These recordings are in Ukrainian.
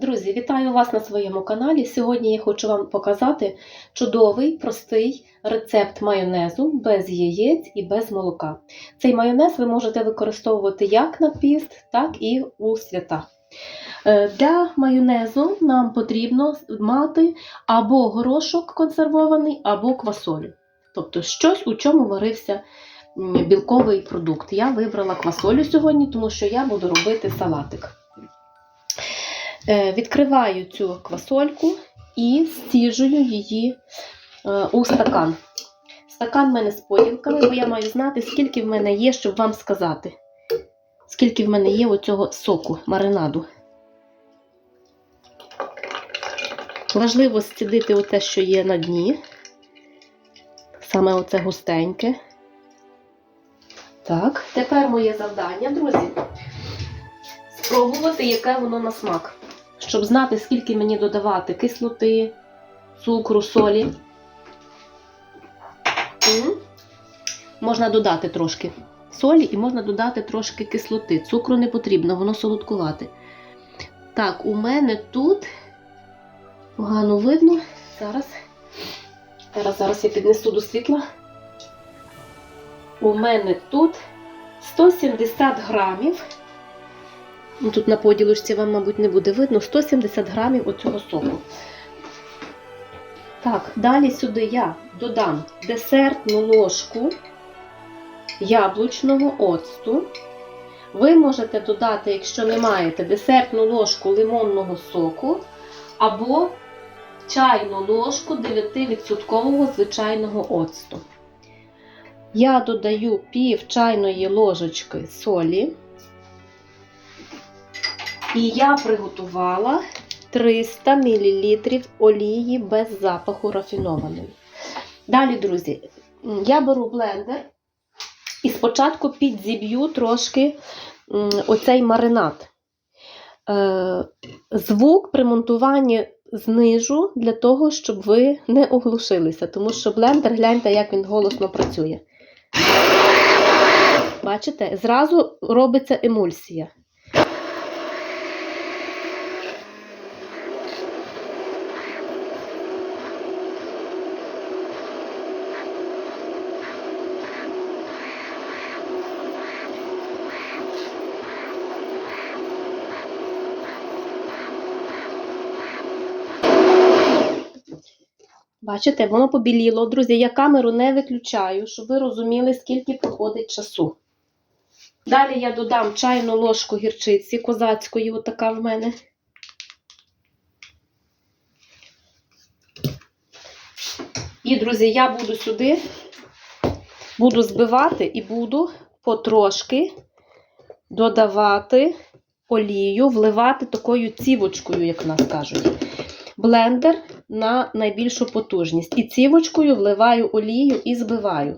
Друзі, вітаю вас на своєму каналі. Сьогодні я хочу вам показати чудовий, простий рецепт майонезу без яєць і без молока. Цей майонез ви можете використовувати як на піст, так і у свята. Е, Для майонезу нам потрібно мати або горошок консервований, або квасолю. Тобто щось, у чому варився білковий продукт. Я вибрала квасолю сьогодні, тому що я буду робити салатик. Е, Відкриваю цю квасольку і стіжую її е, у стакан. Стакан в мене з поділками, бо я маю знати, скільки в мене є, щоб вам сказати. Скільки в мене є оцього соку, маринаду. Важливо стідити оте, що є на дні. Саме оце густеньке. Так, тепер моє завдання, друзі, спробувати, яке воно на смак. Щоб знати, скільки мені додавати кислоти, цукру, солі. Можна додати трошки солі і можна додати трошки кислоти. Цукру не потрібно, воно солодкувате. Так, у мене тут погано видно. Зараз. Зараз, зараз я піднесу до світла. У мене тут 170 грамів. Ну, Тут на поділочці вам, мабуть, не буде видно 170 грамів оцього соку. Так, далі сюди я додам десертну ложку яблучного оцту. Ви можете додати, якщо не маєте, десертну ложку лимонного соку або чайну ложку 9% звичайного оцту. Я додаю пів чайної ложечки солі. І я приготувала 300 мл олії без запаху рафінованої. Далі, друзі, я беру блендер і спочатку підзіб'ю трошки оцей маринад. Е, Звук при монтуванні знижу для того, щоб ви не оглушилися, тому що блендер, гляньте, як він голосно працює. Бачите, зразу робиться емульсія. Бачите, воно побіліло. Друзі, я камеру не виключаю, щоб ви розуміли, скільки проходить часу. Далі я додам чайну ложку гірчиці козацької, отака в мене. І, друзі, я буду сюди, буду збивати і буду потрошки додавати олію, вливати такою цівочкою, як в нас кажуть. Блендер на найбільшу потужність. І цівочкою вливаю олію і збиваю.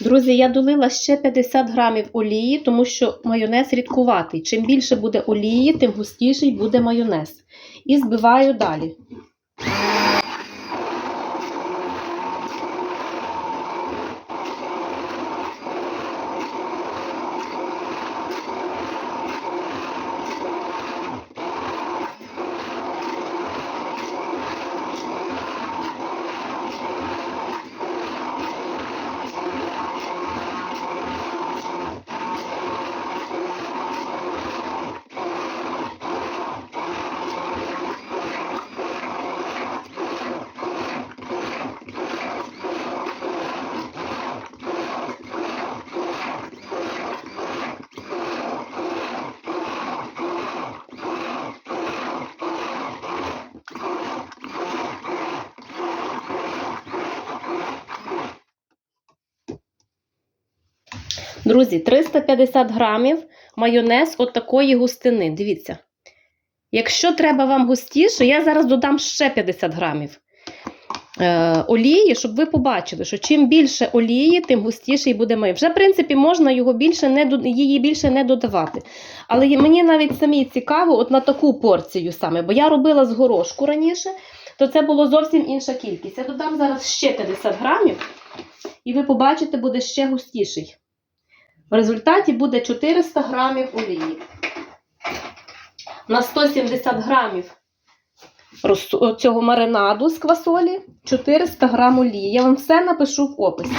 Друзі, я долила ще 50 грамів олії, тому що майонез рідкуватий. Чим більше буде олії, тим густіший буде майонез. І збиваю далі. Друзі, 350 грамів майонез от такої густини. Дивіться. Якщо треба вам густіше, я зараз додам ще 50 грамів е, олії, щоб ви побачили, що чим більше олії, тим густіший буде майонез. Вже, в принципі, можна його більше не, її більше не додавати. Але мені навіть самі цікаво от на таку порцію саме, бо я робила з горошку раніше, то це було зовсім інша кількість. Я додам зараз ще 50 грамів, і ви побачите, буде ще густіший. В результаті буде 400 грамів олії. На 170 грамів цього маринаду з квасолі 400 грам олії. Я вам все напишу в описі.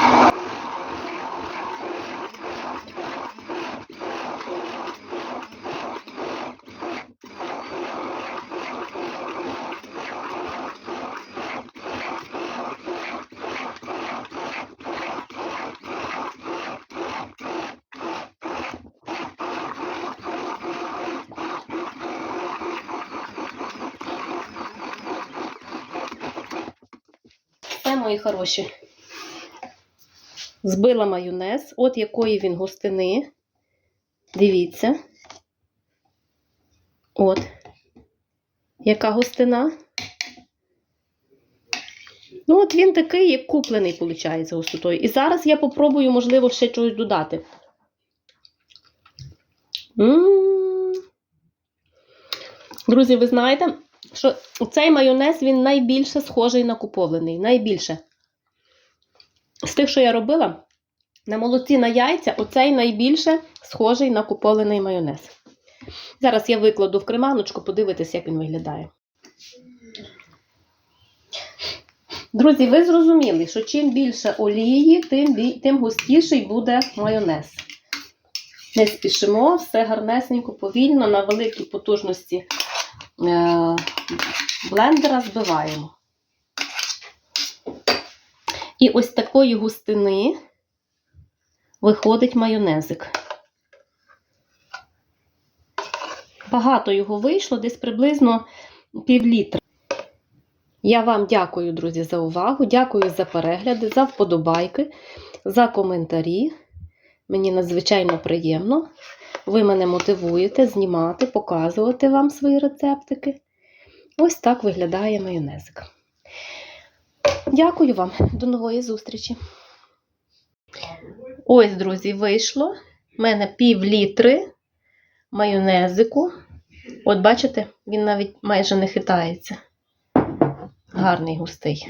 Все, мої хороші. Збила майонез, от якої він густини. Дивіться. От. Яка густина? Ну, от він такий, як куплений, виходить, густотою. І зараз я попробую, можливо, ще чогось додати. М. Друзі, ви знаєте, що цей майонез він найбільше схожий на купований. Найбільше. З тих, що я робила, на молоці на яйця, оцей найбільше схожий на купований майонез. Зараз я викладу в креманочку, подивитись, як він виглядає. Друзі, ви зрозуміли, що чим більше олії, тим, тим густіший буде майонез. Не спішимо, все гарнесенько, повільно, на великій потужності блендера збиваємо. І ось такої густини виходить майонезик. Багато його вийшло, десь приблизно пів літра. Я вам дякую, друзі, за увагу. Дякую за перегляди, за вподобайки, за коментарі. Мені надзвичайно приємно. Ви мене мотивуєте знімати, показувати вам свої рецептики. Ось так виглядає майонезик. Дякую вам, до нової зустрічі. Ось, друзі, вийшло. У мене пів літри майонезику. От бачите, він навіть майже не хитається. Гарний густий.